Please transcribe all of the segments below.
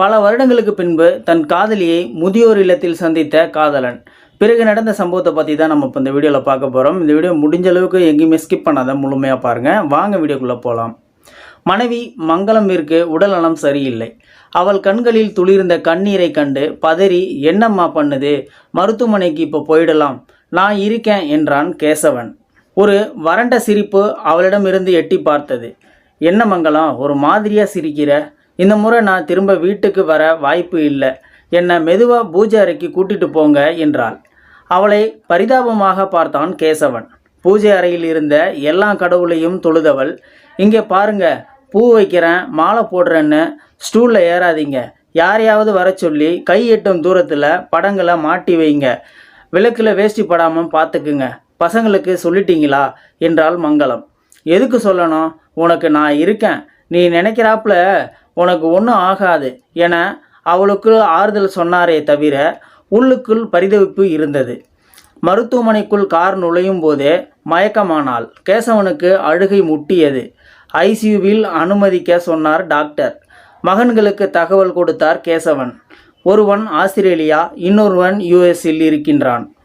பல வருடங்களுக்கு பின்பு தன் காதலியை முதியோர் இல்லத்தில் சந்தித்த காதலன். பிறகு நடந்த சம்பவத்தை பற்றி தான் நம்ம இப்போ இந்த வீடியோவில் பார்க்க போகிறோம் இந்த வீடியோ முடிஞ்ச அளவுக்கு எங்கேயுமே ஸ்கிப் பண்ணாத முழுமையாக பாருங்கள் வாங்க வீடியோக்குள்ளே போகலாம் மனைவி மங்களமிற்கு உடல்நலம் சரியில்லை. அவள் கண்களில் துளிர்ந்த கண்ணீரை கண்டு பதறி என்னம்மா பண்ணுது? மருத்துவமனைக்கு இப்போ போயிடலாம். நான் இருக்கேன் என்றான் கேசவன். ஒரு வறண்ட சிரிப்பு அவளிடமிருந்து எட்டி பார்த்தது. என்ன மங்களம்? ஒரு மாதிரியாக சிரிக்கிற? இந்த முறை நான் திரும்ப வீட்டுக்கு வர வாய்ப்பு இல்லை. என்னை மெதுவாக பூஜை அறைக்கு கூட்டிட்டு போங்க என்றாள். அவளை பரிதாபமாக பார்த்தான் கேசவன். பூஜை அறையில் இருந்த எல்லா கடவுளையும் தொழுதவள் இங்கே பாருங்க பூ வைக்கிறேன் மாலை போடுறேன்னு. ஸ்டூலில் ஏறாதீங்க. யாரையாவது வர சொல்லி கை எட்டும் தூரத்தில் படங்களை மாட்டி வைங்க. விளக்கில் வேஷ்டி படாமல் பார்த்துக்குங்க பசங்களுக்கு சொல்லிட்டீங்களா? என்றாள் மங்களம். எதுக்கு சொல்லணும்? உனக்கு நான் இருக்கேன். நீ நினைக்கிறாப்புல உனக்கு ஒன்றும் ஆகாது என அவளுக்கு ஆறுதல் சொன்னாரே தவிர உள்ளுக்குள் பரிதவிப்பு இருந்தது. மருத்துவமனைக்குள் கார் நுழையும் போதே மயக்கமானாள். கேசவனுக்கு அழுகை முட்டியது. ஐசியூவில் அனுமதிக்க சொன்னார் டாக்டர். மகன்களுக்கு தகவல் கொடுத்தார் கேசவன். ஒருவன் ஆஸ்திரேலியா இன்னொருவன் யுஎஸ்ஸில் இருக்கின்றான்.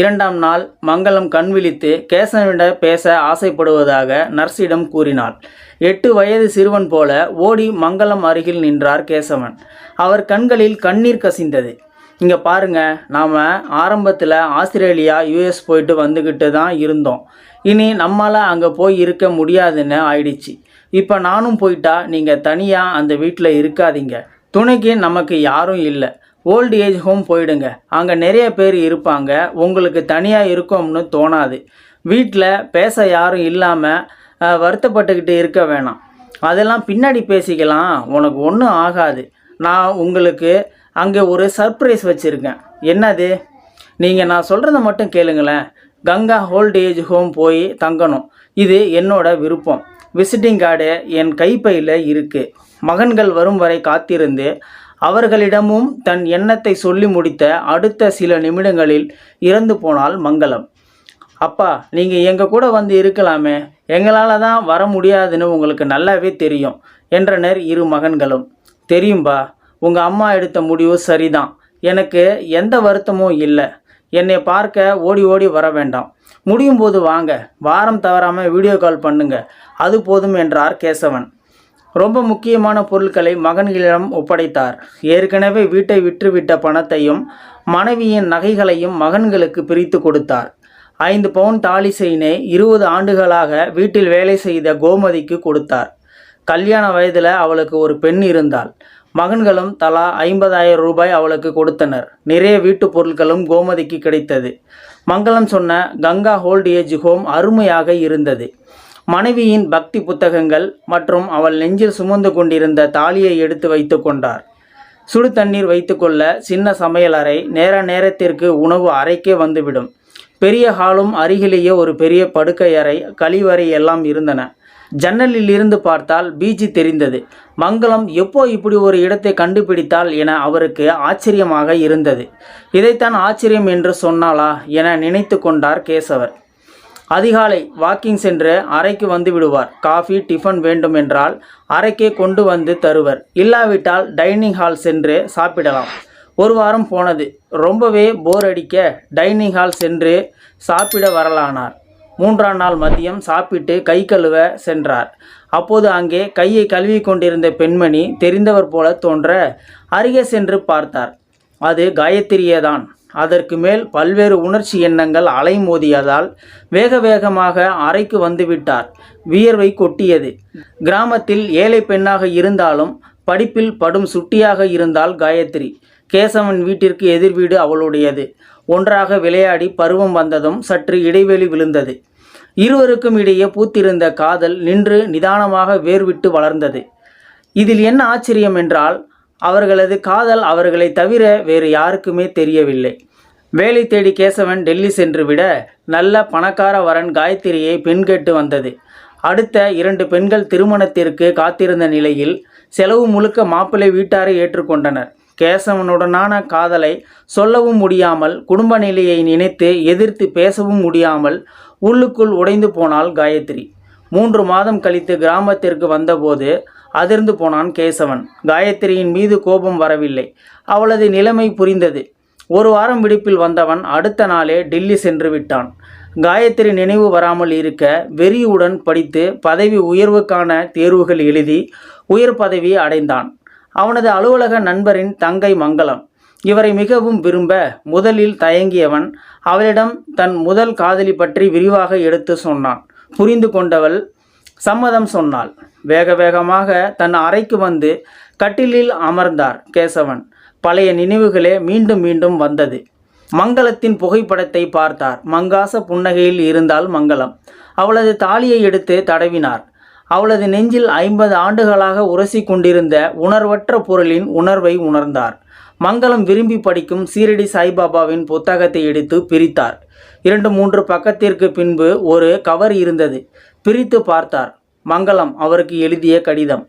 இரண்டாம் நாள் மங்களம் கண் விழித்து கேசவனிடம் பேச ஆசைப்படுவதாக நர்ஸிடம் கூறினாள். எட்டு வயது சிறுவன் போல ஓடி மங்களம் அருகில் நின்றார் கேசவன். அவர் கண்களில் கண்ணீர் கசிந்தது. இங்கே பாருங்க நாம் ஆரம்பத்தில் ஆஸ்திரேலியா யுஎஸ் போயிட்டு வந்துக்கிட்டு தான் இருந்தோம். இனி நம்மளால் அங்கே போய் இருக்க முடியாதுன்னு ஆயிடுச்சு. இப்போ நானும் போயிட்டா நீங்கள் தனியாக அந்த வீட்டில் இருக்காதீங்க. துணைக்கு நமக்கு யாரும் இல்லை. ஓல்டு ஏஜ் ஹோம் போயிடுங்க. அங்கே நிறைய பேர் இருப்பாங்க. உங்களுக்கு தனியாக இருக்கோம்னு தோணாது. வீட்டில் பேச யாரும் இல்லாமல் வருத்தப்பட்டுக்கிட்டு இருக்க வேணாம். அதெல்லாம் பின்னாடி பேசிக்கலாம். உனக்கு ஒன்றும் ஆகாது. நான் உங்களுக்கு அங்கே ஒரு சர்ப்ரைஸ் வச்சுருக்கேன். என்னது? நீங்கள் நான் சொல்கிறத மட்டும் கேளுங்களேன். கங்கா ஓல்டு ஏஜ் ஹோம் போய் தங்கணும். இது என்னோட விருப்பம். விசிட்டிங் கார்டு என் கைப்பையில் இருக்குது மகன்கள் வரும் வரை காத்திருந்து அவர்களிடமும் தன் எண்ணத்தை சொல்லி முடித்த அடுத்த சில நிமிடங்களில் இறந்து போனால் மங்களம். அப்பா நீங்கள் எங்கள் கூட வந்து இருக்கலாமே. எங்களால் தான் வர முடியாதுன்னு உங்களுக்கு நல்லாவே தெரியும் என்றனர் இரு மகன்களும். தெரியும்பா உங்கள் அம்மா எடுத்த முடிவு சரிதான். எனக்கு எந்த வருத்தமும் இல்லை. என்னை பார்க்க ஓடி ஓடி வர வேண்டாம். முடியும் போது வாங்க. வாரம் தவறாமல் வீடியோ கால் பண்ணுங்க. அது போதும் என்றார் கேசவன். ரொம்ப முக்கியமான பொருட்களை மகன்களிடம் ஒப்படைத்தார். ஏற்கனவே வீட்டை விற்றுவிட்ட பணத்தையும் மனைவியின் நகைகளையும் மகன்களுக்கு பிரித்து கொடுத்தார். ஐந்து பவுன் தாலி செயினை இருபது ஆண்டுகளாக வீட்டில் வேலை செய்த கோமதிக்கு கொடுத்தார். கல்யாண வயதில் அவளுக்கு ஒரு பெண் இருந்தாள். மகன்களும் தலா ஐம்பதாயிரம் ரூபாய் அவளுக்கு கொடுத்தனர். நிறைய வீட்டுப் பொருட்களும் கோமதிக்கு கிடைத்தது. மங்களம் சொன்ன கங்கா ஹோல்ட் ஏஜ் ஹோம் அருமையாக இருந்தது. மனைவியின் பக்தி புத்தகங்கள் மற்றும் அவள் நெஞ்சில் சுமந்து கொண்டிருந்த தாலியை எடுத்து வைத்து கொண்டார். சுடு தண்ணீர் வைத்துக்கொள்ள சின்ன சமையலறை நேர நேரத்திற்கு உணவு அறைக்கே வந்துவிடும். பெரிய ஹாலும் அருகிலேயே ஒரு பெரிய படுக்கை அறை கழிவறை எல்லாம் இருந்தன. ஜன்னலில் இருந்து பார்த்தால் பீச்சு தெரிந்தது. மங்களம் எப்போ இப்படி ஒரு இடத்தை கண்டுபிடித்தால் என அவருக்கு ஆச்சரியமாக இருந்தது. இதைத்தான் ஆச்சரியம் என்று சொன்னாளா என நினைத்து கொண்டார் கேசவர். அதிகாலை வாக்கிங் சென்று அறைக்கு வந்து விடுவார். காஃபி டிஃபன் வேண்டும் என்றால் அறைக்கே கொண்டு வந்து தருவர். இல்லாவிட்டால் டைனிங் ஹால் சென்று சாப்பிடலாம். ஒரு வாரம் போனது. ரொம்பவே போர் அடிக்க டைனிங் ஹால் சென்று சாப்பிட வரலானார். மூன்றாம் நாள் மதியம் சாப்பிட்டு கை கழுவ சென்றார். அப்போது அங்கே கையை கழுவி கொண்டிருந்த பெண்மணி தெரிந்தவர் போல தோன்ற அருகே சென்று பார்த்தார். அது காயத்ரியேதான் அதற்கு மேல் பல்வேறு உணர்ச்சி எண்ணங்கள் அலைமோதியதால் வேக வேகமாக அறைக்கு வந்துவிட்டார். வியர்வை கொட்டியது. கிராமத்தில் ஏழை பெண்ணாக இருந்தாலும் படிப்பில் படும் சுட்டியாக இருந்தால் காயத்ரி. கேசவன் வீட்டிற்கு எதிர் வீடு அவளுடையது. ஒன்றாக விளையாடி பருவம் வந்ததும் சற்று இடைவெளி விழுந்தது. இருவருக்கும் இடையே பூத்திருந்த காதல் நின்று நிதானமாக வேர்விட்டு வளர்ந்தது. இதில் என்ன ஆச்சரியம் என்றால் அவர்களது காதல் அவர்களை தவிர வேறு யாருக்குமே தெரியவில்லை. வேலை தேடி கேசவன் டெல்லி சென்று விட நல்ல பணக்கார வரன் காயத்ரியை பெண் கேட்டு வந்தது. அடுத்த இரண்டு பெண்கள் திருமணத்திற்கு காத்திருந்த நிலையில் செலவு முழுக்க மாப்பிள்ளை வீட்டாரை ஏற்றுக்கொண்டனர் கேசவனுடனான காதலை சொல்லவும் முடியாமல் குடும்ப நிலையை நினைத்து எதிர்த்து பேசவும் முடியாமல் உள்ளுக்குள் உடைந்து போனாள் காயத்ரி. மூன்று மாதம் கழித்து கிராமத்திற்கு வந்தபோது அதிர்ந்து போனான் கேசவன். காயத்ரியின் மீது கோபம் வரவில்லை. அவளது நிலைமை புரிந்தது. ஒரு வாரம் விடுப்பில் வந்தவன் அடுத்த நாளே டெல்லி சென்று விட்டான். காயத்ரி நினைவு வராமல் இருக்க வெறியுடன் படித்து பதவி உயர்வுக்கான தேர்வுகள் எழுதி உயர் பதவி அடைந்தான். அவனது அலுவலக நண்பரின் தங்கை மங்களம். இவரை மிகவும் விரும்ப முதலில் தயங்கியவன் அவளிடம் தன் முதல் காதலி பற்றி விரிவாக எடுத்து சொன்னான். புரிந்து கொண்டவள் சம்மதம் சொன்னாள். வேக வேகமாக தன் அறைக்கு வந்து கட்டிலில் அமர்ந்தார் கேசவன். பழைய நினைவுகளே மீண்டும் மீண்டும் வந்தது. மங்களத்தின் புகைப்படத்தை பார்த்தார். மங்காச புன்னகையில் இருந்தால் மங்களம். அவளது தாலியை எடுத்து தடவினார். அவளது நெஞ்சில் ஐம்பது ஆண்டுகளாக உரசி கொண்டிருந்த உணர்வற்ற பொருளின் உணர்வை உணர்ந்தார். மங்களம் விரும்பி படிக்கும் சீரடி சாய்பாபாவின் புத்தகத்தை எடுத்து பிரித்தார். இரண்டு மூன்று பக்கத்திற்கு பின்பு ஒரு கவர் இருந்தது. பிரித்து பார்த்தார். மங்களம் அவருக்கு எழுதிய கடிதம்.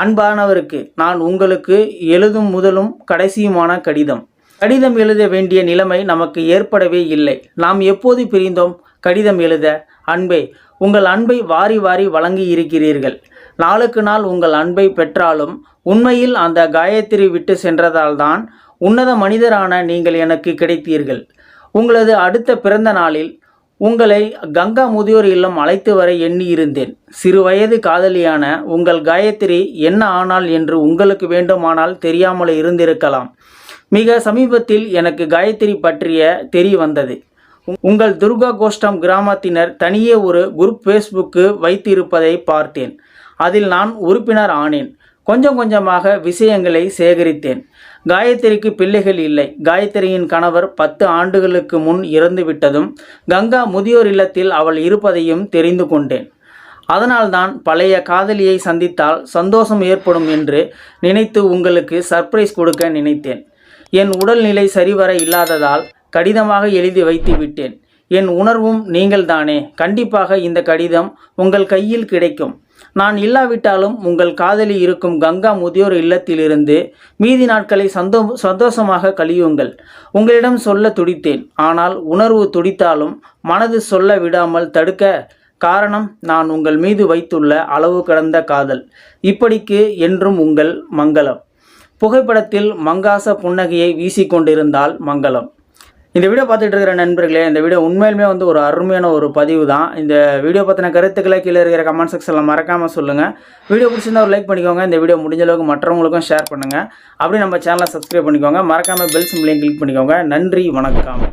அன்பானவருக்கு நான் உங்களுக்கு எழுதும் முதலும் கடைசியுமான கடிதம். கடிதம் எழுத வேண்டிய நிலைமை நமக்கு ஏற்படவே இல்லை. நாம் எப்போது பிரிந்தோம்? கடிதம் எழுத அன்பே உங்கள் அன்பை வாரி வாரி வழங்கி இருக்கிறீர்கள். நாளுக்கு நாள் உங்கள் அன்பை பெற்றாலும் உண்மையில் அந்த காயத்ரி விட்டு சென்றதால்தான் உன்னத மனிதரான நீங்கள் எனக்கு கிடைத்தீர்கள். உங்களது அடுத்த பிறந்த நாளில் உங்களை கங்கா முதியோர் இல்லம் அழைத்து வர எண்ணி இருந்தேன். சிறு வயது காதலியான உங்கள் காயத்ரி என்ன ஆனால் என்று உங்களுக்கு வேண்டுமானால் தெரியாமல் இருந்திருக்கலாம். மிக சமீபத்தில் எனக்கு காயத்ரி பற்றிய தெரிய வந்தது. உங்கள் துர்கா கோஷ்டம் கிராமத்தினர் தனியே ஒரு குரூப் ஃபேஸ்புக்கு வைத்திருப்பதை பார்த்தேன். அதில் நான் உறுப்பினர் ஆனேன். கொஞ்சம் கொஞ்சமாக விஷயங்களை சேகரித்தேன். காயத்ரிக்கு பிள்ளைகள் இல்லை. காயத்ரியின் கணவர் பத்து ஆண்டுகளுக்கு முன் இறந்துவிட்டதும் கங்கா முதியோர் இல்லத்தில் அவள் இருப்பதையும் தெரிந்து கொண்டேன். அதனால்தான் பழைய காதலியை சந்தித்தால் சந்தோஷம் ஏற்படும் என்று நினைத்து உங்களுக்கு சர்ப்ரைஸ் கொடுக்க நினைத்தேன். என் உடல்நிலை சரிவர இல்லாததால் கடிதமாக எழுதி வைத்து விட்டேன். என் உணர்வும் நீங்கள்தானே. கண்டிப்பாக இந்த கடிதம் உங்கள் கையில் கிடைக்கும். நான் இல்லாவிட்டாலும் உங்கள் காதலி இருக்கும் கங்கா முதியோர் இல்லத்திலிருந்து மீதி நாட்களை சந்தோ சந்தோஷமாக கழியுங்கள். உங்களிடம் சொல்ல துடித்தேன். ஆனால் உணர்வு துடித்தாலும் மனது சொல்ல விடாமல் தடுக்க காரணம் நான் உங்கள் மீது வைத்துள்ள அளவு கடந்த காதல். இப்படிக்கு என்றும் உங்கள் மங்களம். புகைப்படத்தில் மங்காச புன்னகையை வீசிக்கொண்டிருந்தால் மங்களம். இந்த வீடியோ பார்த்துட்டு இருக்கிற நண்பர்களே இந்த வீடியோ உண்மையிலுமே வந்து ஒரு அருமையான ஒரு பதிவு தான். இந்த வீடியோ பற்றின கருத்துக்களை கீழே இருக்கிற கமெண்ட் செக்ஷனில் மறக்காமல் சொல்லுங்கள் வீடியோ பிடிச்சிருந்தா ஒரு லைக் பண்ணிக்கோங்க. இந்த வீடியோ முடிஞ்ச அளவுக்கு மற்றவங்களுக்கும் ஷேர் பண்ணுங்கள் அப்படியே நம்ம சேனலை சப்ஸ்கிரைப் பண்ணிக்கோங்க. மறக்காமல் பெல் சிம்லையும் கிளிக் பண்ணிக்கோங்க. நன்றி வணக்கம்.